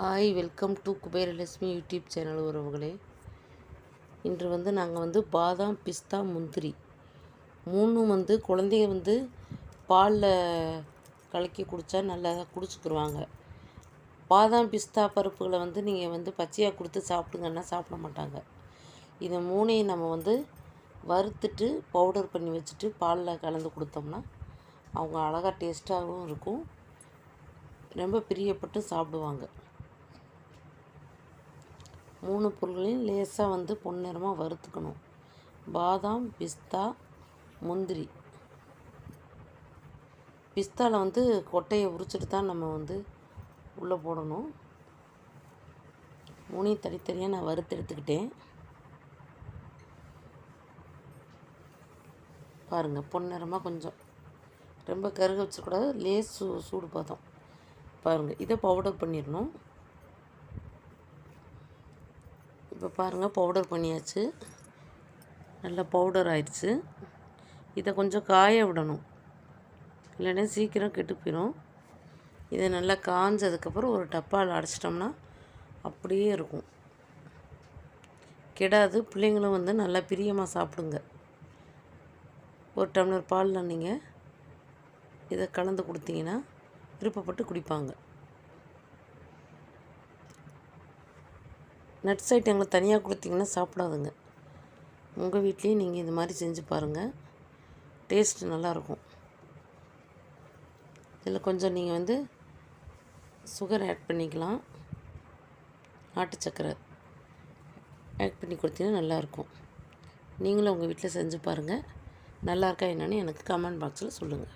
Hi welcome to Kuberalakshmi YouTube channel உறவுகளே. இன்று வந்து நாங்கள் வந்து பாதாம் பிஸ்தா முந்திரி. மூணும் வந்து குழந்தைங்க வந்து பாலில் கலக்கி குடித்தா நல்லா குடிச்சுக்கிருவாங்க. பாதாம் பிஸ்தா பருப்புகளை வந்து நீங்கள் வந்து பச்சையாக கொடுத்து சாப்பிடுங்கன்னா சாப்பிட மாட்டாங்க. இதை மூணையும் நம்ம வந்து வறுத்துட்டு பவுடர் பண்ணி வச்சுட்டு பாலில் கலந்து கொடுத்தோம்னா அவங்க அழகாக டேஸ்ட்டாகவும் இருக்கும். ரொம்ப பிரியப்பட்டு சாப்பிடுவாங்க. மூணு பொருள்களையும் லேசாக வந்து பொன்னிறமாக வறுத்துக்கணும். பாதாம் பிஸ்தா முந்திரி. பிஸ்தாவில் வந்து கொட்டையை உரிச்சிட்டு தான் நம்ம வந்து உள்ளே போடணும். மூணி தனித்தனியாக நான் வறுத்து எடுத்துக்கிட்டேன். பாருங்கள் பொன்னிறமாக கொஞ்சம். ரொம்ப கருக வச்சிடக்கூடாது லேஸ் சூடு பார்த்தோம் பாருங்கள் இதை பவுடர் பண்ணிடணும். இப்போ பாருங்கள் பவுடர் பண்ணியாச்சு. நல்லா பவுடர் ஆயிடுச்சு. இதை கொஞ்சம் காய விடணும். இல்லைன்னா சீக்கிரம் கெட்டு போயிடும் இதை நல்லா காஞ்சதுக்கப்புறம் ஒரு டப்பாவில் அடைச்சிட்டோம்னா அப்படியே இருக்கும். கெடாது. பிள்ளைங்களும் வந்து நல்லா பிரியமாக சாப்பிடுங்க. ஒரு டம்ளர் பாலில் நீங்கள் இதை கலந்து கொடுத்தீங்கன்னா விருப்பப்பட்டு குடிப்பாங்க. நட்ஸ் ஐட்டங்களை தனியாக கொடுத்தீங்கன்னா சாப்பிடாதுங்க. உங்கள் வீட்லேயும் நீங்கள் இது மாதிரி செஞ்சு பாருங்கள். டேஸ்ட் நல்லாயிருக்கும். இதில் கொஞ்சம் நீங்கள் வந்து சுகர் ஆட் பண்ணிக்கலாம். நாட்டு சக்கரை ஆட் பண்ணி கொடுத்தீங்கன்னா நல்லாயிருக்கும். நீங்களும் உங்கள் வீட்டில் செஞ்சு பாருங்கள். நல்லா இருக்கா எனக்கு கமெண்ட் பாக்ஸில் சொல்லுங்கள்.